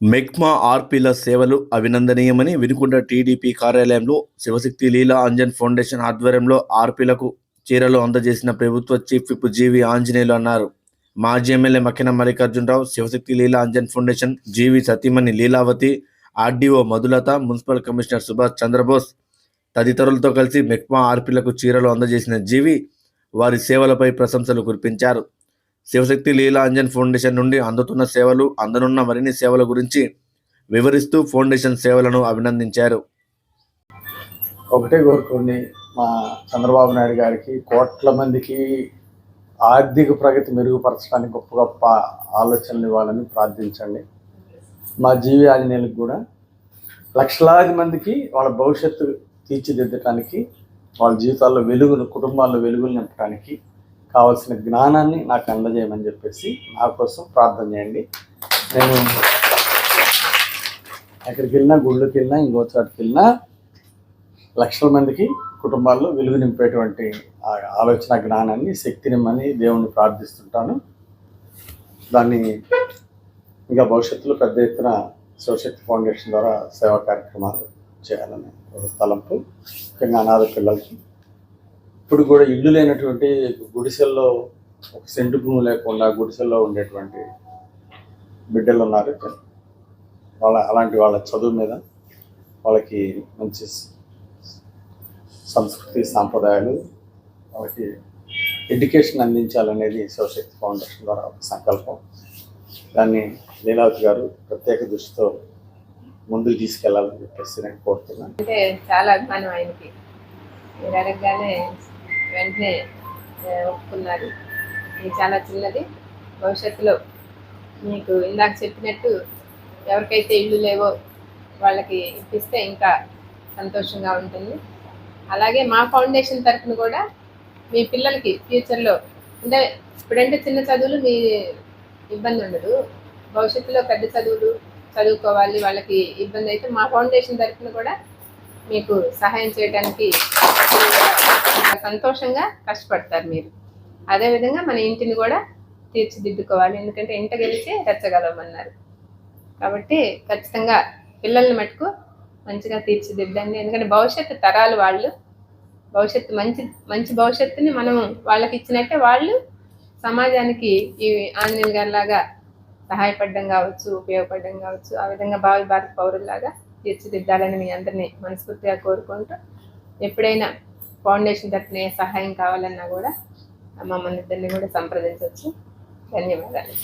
మెక్మా ఆర్పీల సేవలు అభినందనీయమని వినుకొండ టీడీపీ కార్యాలయంలో శివశక్తి లీలా అంజన్ ఫౌండేషన్ ఆధ్వర్యంలో ఆర్పీలకు చీరలు అందజేసిన ప్రభుత్వ చీఫ్ విప్ జీవి ఆంజనేయులు అన్నారు. మాజీ MLA Makkina Mallikarjunarao Sivasakthi Leela Anjan foundation GV సతీమణి Leelavathi RDO Madhulatha municipal commissioner Subhash Chandrabose తదితరులతో కలిసి మెక్మా ఆర్పీలకు చీరలు అందజేసిన జీవి వారి సేవలపై ప్రశంసలు కురిపించారు. శివశక్తి లీలా అంజన్ ఫౌండేషన్ నుండి అందుతున్న సేవలు అందనున్న మరిన్ని సేవల గురించి వివరిస్తూ ఫౌండేషన్ సేవలను అభినందించారు. ఒకటే కోరుకోండి మా చంద్రబాబు నాయుడు గారికి కోట్ల మందికి ఆర్థిక ప్రగతి మెరుగుపరచడానికి గొప్ప గొప్ప ఆలోచనలు ఇవ్వాలని ప్రార్థించండి. మా జీవి ఆంజనేయులకు కూడా లక్షలాది మందికి వాళ్ళ భవిష్యత్తు తీర్చిదిద్దడానికి వాళ్ళ జీవితాల్లో వెలుగును కుటుంబాల్లో వెలుగులు నింపడానికి కావాల్సిన జ్ఞానాన్ని నాకు అందజేయమని చెప్పేసి నా కోసం ప్రార్థన చేయండి. నేను ఎక్కడికి వెళ్ళినా గుళ్ళకి వెళ్ళినా ఇంకో చోటుకి వెళ్ళినా లక్షల మందికి కుటుంబాల్లో వెలుగు నింపేటువంటి ఆలోచన జ్ఞానాన్ని శక్తినిమ్మని దేవుణ్ణి ప్రార్థిస్తుంటాను. దాన్ని ఇంకా భవిష్యత్తులో పెద్ద ఎత్తున శివశక్తి ఫౌండేషన్ ద్వారా సేవా కార్యక్రమాలు చేయాలని ఒక తలంపు. ముఖ్యంగా అనాథ పిల్లలకి ఇప్పుడు కూడా ఇల్లు లేనటువంటి గుడిసెల్లో ఒక సెంటు భూమి లేకుండా గుడిసెల్లో ఉండేటువంటి బిడ్డలు ఉన్నారు. వాళ్ళ అలాంటి వాళ్ళ చదువు మీద వాళ్ళకి మంచి సంస్కృతి సాంప్రదాయాలు వాళ్ళకి ఎడ్యుకేషన్ అందించాలనేది శివశక్తి ఫౌండేషన్ ద్వారా ఒక సంకల్పం. దాన్ని లీలావతి గారు ప్రత్యేక దృష్టితో ముందుకు తీసుకెళ్ళాలని చెప్పేసి నేను కోరుతున్నాను. అంటే చాలా అభిమానం ఆయనకి. వెంటనే ఒప్పుకున్నారు. ఇది చాలా చిన్నది. భవిష్యత్తులో మీకు ఇందాక చెప్పినట్టు ఎవరికైతే ఇల్లు లేవో వాళ్ళకి ఇప్పిస్తే ఇంకా సంతోషంగా ఉంటుంది. అలాగే మా ఫౌండేషన్ తరఫున కూడా మీ పిల్లలకి ఫ్యూచర్లో అంటే ఇప్పుడంటే చిన్న చదువులు మీ ఇబ్బంది ఉండదు. భవిష్యత్తులో పెద్ద చదువులు చదువుకోవాలి వాళ్ళకి ఇబ్బంది అయితే మా ఫౌండేషన్ తరఫున కూడా మీకు సహాయం చేయడానికి సంతోషంగా కష్టపడతారు మీరు. అదేవిధంగా మన ఇంటిని కూడా తీర్చిదిద్దుకోవాలి. ఎందుకంటే ఇంట గెలిచి రెచ్చగలమన్నారు కాబట్టి ఖచ్చితంగా పిల్లల్ని మటుకు మంచిగా తీర్చిదిద్దండి. ఎందుకంటే భవిష్యత్తు తరాలు వాళ్ళు భవిష్యత్తు మంచి మంచి భవిష్యత్తుని మనం వాళ్ళకి ఇచ్చినట్టే వాళ్ళు సమాజానికి ఈ ఆంజనేయులు గారి లాగా సహాయపడడం కావచ్చు ఉపయోగపడడం కావచ్చు ఆ విధంగా భావి భారత పౌరుల్లాగా తీర్చిదిద్దాలని మీ అందరినీ మనస్ఫూర్తిగా కోరుకుంటూ ఎప్పుడైనా ఫౌండేషన్ తరఫున సహాయం కావాలన్నా కూడా మమ్మల్ని ఇద్దరిని కూడా సంప్రదించవచ్చు. ధన్యవాదాలు.